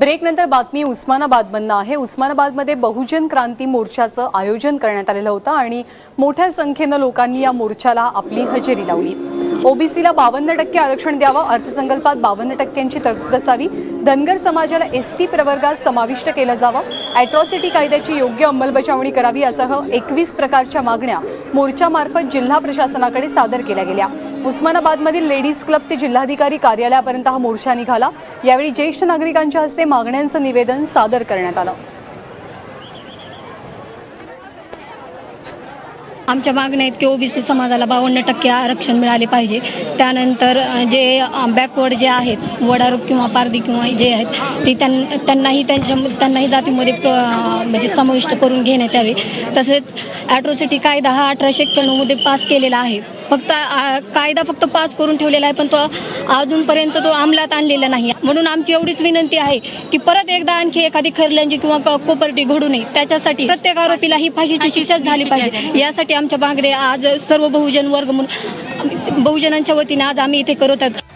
Break नंतर बातमी उस्मानाबादमधनं आहे. उस्मानाबादमध्ये बहुजन क्रांती मोर्चाचं आयोजन करण्यात आलेलं होतं आणि मोठ्या संख्येनं लोकांनी या मोर्चाला आपली हजेरी लावली. ओबीसीला बावन्न टक्के आरक्षण द्यावं अर्थसंकल्पात बावन्न टक्क्यांची तरतूद असावी धनगर समाजाला एस टी प्रवर्गात समाविष्ट केलं जावं. अॅट्रॉसिटी कायद्याची योग्य अंमलबजावणी करावी असह एकवीस प्रकारच्या मागण्या मोर्चामार्फत जिल्हा प्रशासनाकडे सादर केल्या गेल्या. उस्मानाबादमधील लेडीज क्लब ते जिल्हाधिकारी कार्यालयापर्यंत हा मोर्चा निघाला. यावेळी ज्येष्ठ नागरिकांच्या हस्ते मागण्यांचं निवेदन सादर करण्यात आलं. आमच्या मागण्या आहेत की ओबीसी समाजाला बावन्न टक्के आरक्षण मिळाले पाहिजे. त्यानंतर जे बॅकवर्ड जे आहेत वडारूप किंवा पारधी किंवा जे आहेत ते त्यां त्यांनाही त्यांच्या त्यांनाही जातीमध्ये प्र म्हणजे समाविष्ट करून घेण्यात यावे. तसेच ॲट्रोसिटी कायदा हा अठराशे एक्क्याण्णवमध्ये पास केलेला आहे. फक्त कायदा फक्त पास करून ठेवलेला आहे पण तो अजूनपर्यंत तो अंमलात आणलेला नाही. म्हणून आमची एवढीच विनंती आहे की परत एकदा आणखी एखादी खरल्यांची किंवा क- कोपर्टी घडू नये. त्याच्यासाठी प्रत्येक आरोपीला ही फाशीची शिक्षा झाली पाहिजे. यासाठी आमच्या मागणे आज सर्व बहुजन वर्ग म्हणून बहुजनांच्या वतीने आज आम्ही इथे करत आहोत.